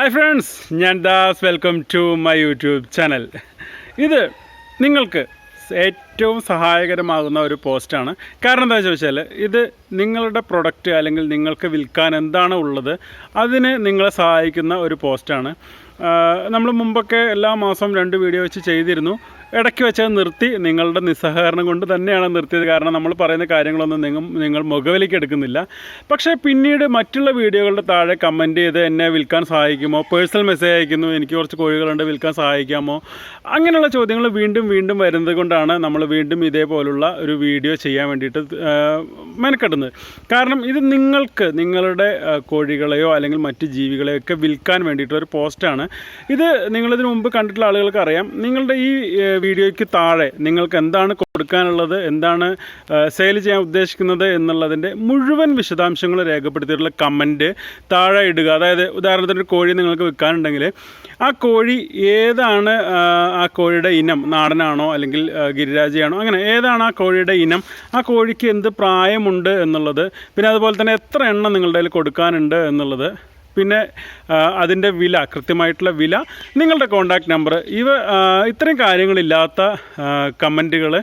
Hi friends ഞാൻ Das. Welcome to my YouTube channel ഇത് നിങ്ങൾക്ക് ഏറ്റവും സഹായകരമാകുന്ന ഒരു പോസ്റ്റാണ് കാരണം എന്താ ചോദിച്ചാൽ ഇത് നിങ്ങളുടെ പ്രൊഡക്റ്റ് അല്ലെങ്കിൽ നിങ്ങൾക്ക് വിൽക്കാൻ എന്താണ് ഉള്ളത് അതിന് നിങ്ങളെ സഹായിക്കുന്ന ഒരു പോസ്റ്റാണ് നമ്മൾ മുമ്പൊക്കെ എല്ലാ മാസവും രണ്ട് വീഡിയോ വെച്ച് ചെയ്തിരുന്നു. ഇടയ്ക്ക് വെച്ചാൽ നിർത്തി നിങ്ങളുടെ നിസ്സഹകരണം കൊണ്ട് തന്നെയാണ് നിർത്തിയത്. കാരണം നമ്മൾ പറയുന്ന കാര്യങ്ങളൊന്നും നിങ്ങൾ നിങ്ങൾ മുഖവിലേക്ക് എടുക്കുന്നില്ല. പക്ഷേ പിന്നീട് മറ്റുള്ള വീഡിയോകളുടെ താഴെ കമന്റ് ചെയ്ത് എന്നെ വിൽക്കാൻ സഹായിക്കുമോ? പേഴ്സണൽ മെസ്സേജ് അയക്കുന്നു. എനിക്ക് കുറച്ച് കോഴികളുണ്ട്. വിൽക്കാൻ സഹായിക്കാമോ? അങ്ങനെയുള്ള ചോദ്യങ്ങൾ വീണ്ടും വീണ്ടും വരുന്നത് കൊണ്ടാണ് നമ്മൾ വീണ്ടും ഇതേപോലുള്ള ഒരു വീഡിയോ ചെയ്യാൻ വേണ്ടിയിട്ട് മെനക്കെടുന്നത്. കാരണം ഇത് നിങ്ങൾക്ക് നിങ്ങളുടെ കോഴികളെയോ അല്ലെങ്കിൽ മറ്റ് ജീവികളെയോ ഒക്കെ വിൽക്കാൻ വേണ്ടിയിട്ടൊരു പോസ്റ്റാണ്. ഇത് നിങ്ങളിതിനു മുമ്പ് കണ്ടിട്ടുള്ള ആളുകൾക്ക് അറിയാം. നിങ്ങളുടെ ഈ വീഡിയോയ്ക്ക് താഴെ നിങ്ങൾക്ക് എന്താണ് കൊടുക്കാനുള്ളത് എന്താണ് സെയിൽ ചെയ്യാൻ ഉദ്ദേശിക്കുന്നത് എന്നുള്ളതിന്റെ മുഴുവൻ വിശദാംശങ്ങൾ രേഖപ്പെടുത്തിയിട്ടുള്ള കമന്റ് താഴെ ഇടുക. അതായത് ഉദാഹരണത്തിന് ഒരു കോഴി നിങ്ങൾക്ക് വിൽക്കാനുണ്ടെങ്കിൽ ആ കോഴി ഏതാണ് ആ, കോഴിയുടെ ഇനം? നാടനാണോ അല്ലെങ്കിൽ ഗിരിരാജയാണോ? അങ്ങനെ ഏതാണ് ആ കോഴിയുടെ ഇനം? ആ കോഴിക്ക് എന്ത് പ്രായമുണ്ട് എന്നുള്ളത് പിന്നെ അതുപോലെ തന്നെ എത്ര എണ്ണം നിങ്ങളുടെ കയ്യിൽ കൊടുക്കാനുണ്ട് എന്നുള്ളത് പിന്നെ അതിന്റെ വില കൃത്യമായിട്ടുള്ള വില. നിങ്ങളുടെ കോൺടാക്റ്റ് നമ്പർ ഇവ ഇത്രയും കാര്യങ്ങളില്ലാത്ത കമന്റുകൾ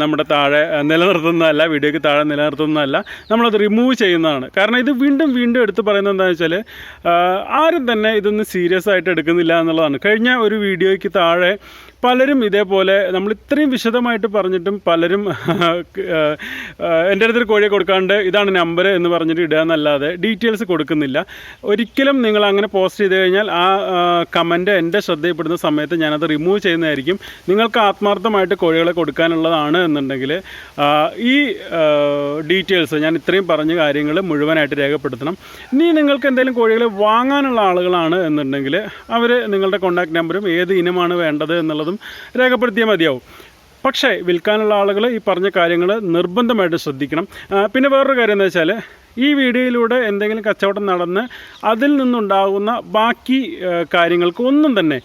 നമ്മുടെ താഴെ നിലനിർത്തുന്നതല്ല വീഡിയോയ്ക്ക് താഴെ നിലനിർത്തുന്നതല്ല നമ്മളത് റിമൂവ് ചെയ്യുന്നതാണ്. കാരണം ഇത് വീണ്ടും വീണ്ടും എടുത്ത് പറയുന്നത് എന്താണെന്ന് വെച്ചാൽ ആരും തന്നെ ഇതൊന്നും സീരിയസ് ആയിട്ട് എടുക്കുന്നില്ല എന്നുള്ളതാണ്. കഴിഞ്ഞ ഒരു വീഡിയോയ്ക്ക് താഴെ പലരും ഇതേപോലെ നമ്മൾ ഇത്രയും വിശദമായിട്ട് പറഞ്ഞിട്ടും പലരും എന്റെ അടുത്തൊരു കോഴിയെ കൊടുക്കാണ്ട് ഇതാണ് നമ്പർ എന്ന് പറഞ്ഞിട്ട് ഇടുക എന്നല്ലാതെ ഡീറ്റെയിൽസ് കൊടുക്കുന്നില്ല. ഒരിക്കലും നിങ്ങൾ അങ്ങനെ പോസ്റ്റ് ചെയ്ത് കഴിഞ്ഞാൽ ആ കമന്റ് എന്റെ ശ്രദ്ധയിൽപ്പെടുന്ന സമയത്ത് ഞാനത് റിമൂവ് ചെയ്യുന്നതായിരിക്കും. നിങ്ങൾക്ക് ആത്മാർത്ഥമായിട്ട് കോഴികളെ കൊടുക്കാനുള്ളതാണ് എന്നുണ്ടെങ്കിൽ ഈ ഡീറ്റെയിൽസ് ഞാൻ ഇത്രയും പറഞ്ഞ കാര്യങ്ങൾ മുഴുവനായിട്ട് രേഖപ്പെടുത്തണം. ഇനി നിങ്ങൾക്ക് എന്തെങ്കിലും കോഴികളെ വാങ്ങാനുള്ള ആളുകളാണ് എന്നുണ്ടെങ്കിൽ അവർ നിങ്ങളുടെ കോൺടാക്റ്റ് നമ്പറും ഏത് ഇനമാണ് വേണ്ടത് എന്നുള്ളതും രേഖപ്പെടുത്തിയാൽ മതിയാവും. പക്ഷേ വിൽക്കാനുള്ള ആളുകൾ ഈ പറഞ്ഞ കാര്യങ്ങൾ നിർബന്ധമായിട്ട് ശ്രദ്ധിക്കണം. പിന്നെ വേറൊരു കാര്യം എന്താ വെച്ചാൽ ഈ വീഡിയോയിലൂടെ എന്തെങ്കിലും കച്ചവടം നടന്ന് അതിൽ നിന്നുണ്ടാകുന്ന ബാക്കി കാര്യങ്ങൾക്ക് ഒന്നും തന്നെ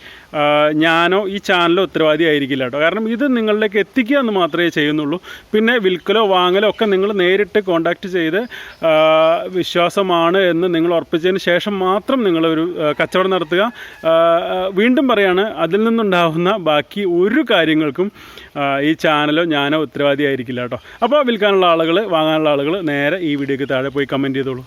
ഞാനോ ഈ ചാനലോ ഉത്തരവാദി ആയിരിക്കില്ല കേട്ടോ. കാരണം ഇത് നിങ്ങളിലേക്ക് എത്തിക്കുക എന്ന് മാത്രമേ ചെയ്യുന്നുള്ളൂ. പിന്നെ വിൽക്കലോ വാങ്ങലോ ഒക്കെ നിങ്ങൾ നേരിട്ട് കോൺടാക്റ്റ് ചെയ്ത് വിശ്വാസമാണ് എന്ന് നിങ്ങൾ ഉറപ്പിച്ചതിന് ശേഷം മാത്രം നിങ്ങളൊരു കച്ചവടം നടത്തുക. വീണ്ടും പറയാണ് അതിൽ നിന്നുണ്ടാകുന്ന ബാക്കി ഒരു കാര്യങ്ങൾക്കും ഈ ചാനലോ ഞാനോ ഉത്തരവാദി ആയിരിക്കില്ല കേട്ടോ. അപ്പോൾ വിൽക്കാനുള്ള ആളുകൾ വാങ്ങാനുള്ള ആളുകൾ നേരെ ഈ വീഡിയോയ്ക്ക് താഴെ പോയി കമന്റ് ചെയ്തോളൂ.